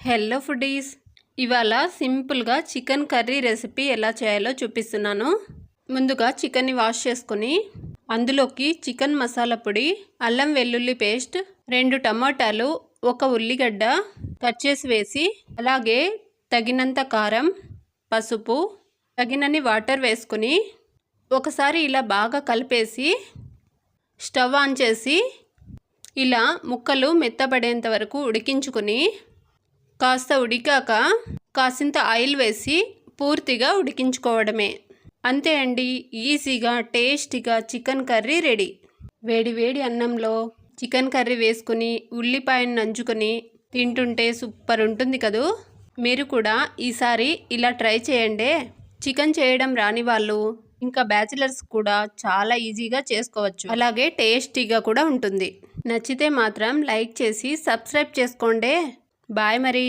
Hello foodies ఇవాళ సింపుల్గా chicken curry recipe ఎలా చేయాలో చూపిస్తున్నాను. ముందుగా చికెన్ని వాష్ చేసుకుని అందులోకి చికెన్ మసాలా పొడి అల్లం వెల్లుల్లి పేస్ట్ రెండు టమాటాలు ఒక ఉల్లిగడ్డ కట్ చేసి వేసి అలాగే తగినంత కారం పసుపు తగినన్ని వాటర్ వేసుకుని ఒకసారి ఇలా బాగా కలిపేసి స్టవ్ ఆన్ చేసి ఇలా ముక్కలు మెత్తబడేంత వరకు ఉడికించుకుని కాస్త ఉడికాక కాసింత ఆయిల్ వేసి పూర్తిగా ఉడికించుకోవడమే. అంతే అండి ఈజీగా టేస్టీగా చికెన్ కర్రీ రెడీ. వేడి వేడి అన్నంలో చికెన్ కర్రీ వేసుకుని ఉల్లిపాయను నంచుకొని తింటుంటే సూపర్ ఉంటుంది కదూ? మీరు కూడా ఈసారి ఇలా ట్రై చేయండి. చికెన్ చేయడం రాని వాళ్ళు ఇంకా బ్యాచిలర్స్ కూడా చాలా ఈజీగా చేసుకోవచ్చు. అలాగే టేస్టీగా కూడా ఉంటుంది. నచ్చితే మాత్రం లైక్ చేసి సబ్స్క్రైబ్ చేసుకోండి. బాయ్ మరి.